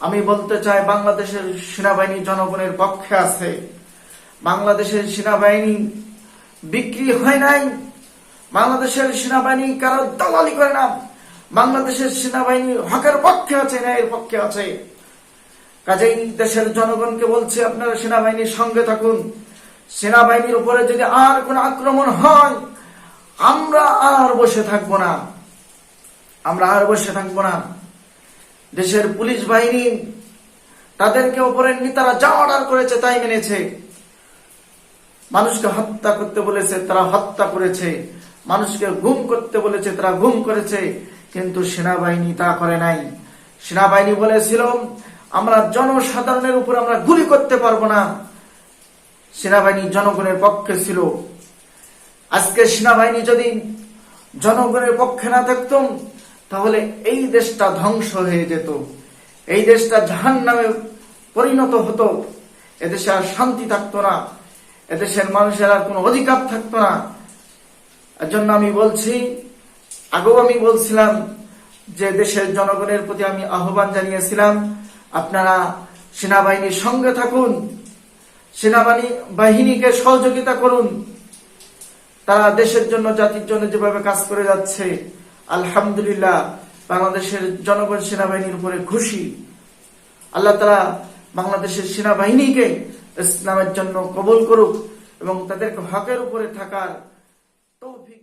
আমি বলতে চাই, বাংলাদেশের সেনাবাহিনী জনগণের পক্ষে আছে। বাংলাদেশের সেনাবাহিনী বিক্রি হয় নাই। বাংলাদেশের সেনাবাহিনী কারও দালালি করে না। বাংলাদেশের সেনাবাহিনী হকের পক্ষে আছে, ন্যায়ের পক্ষে আছে। কাজেই দেশের জনগণকে বলছি, আপনারা সেনাবাহিনীর সঙ্গে থাকুন। সেনাবাহিনীর উপরে যদি আর কোন আক্রমণ হয়, আমরা আর বসে থাকব না। আমরা আর বসে থাকব না। দেশের পুলিশ বাহিনী তাদেরকে উপরের নেতারা যা অর্ডার করেছে তাই মেনেছে। মানুষকে হত্যা করতে বলেছে, তারা হত্যা করেছে। মানুষকে গুম করতে বলেছে, তারা গুম করেছে। কিন্তু সেনাবাহিনী তা করে নাই। সেনাবাহিনী বলেছিল আমরা জনসাধারণের উপর আমরা গুলি করতে পারব না। সেনাবাহিনী জনগণের পক্ষে ছিল। আজকে সেনাবাহিনী যদি জনগণের পক্ষে না থাকতাম তাহলে এই দেশটা ধ্বংস হয়ে যেত। এই দেশটা জাহান নামে পরিণত হতো। এদেশে আর শান্তি থাকতো না। এদেশের মানুষের আর কোনো অধিকার থাকতো না। এর জন্য আমি বলছি, আগেও আমি বলছিলাম যে দেশের জনগণের প্রতি আমি আহ্বান জানিয়েছিলাম, আপনারা সেনাবাহিনীর সঙ্গে থাকুন, সেনাবাহিনী বাহিনীকে সহযোগিতা করুন। তারা দেশের জন্য, জাতির জন্য যেভাবে কাজ করে যাচ্ছে আলহামদুলিল্লাহ, বাংলাদেশের জনগণ সেনাবাহিনীর উপরে খুশি। আল্লাহ তারা বাংলাদেশের সেনাবাহিনীকে ইসলামের জন্য কবল করুক এবং তাদেরকে হকের উপরে থাকার তৌফিক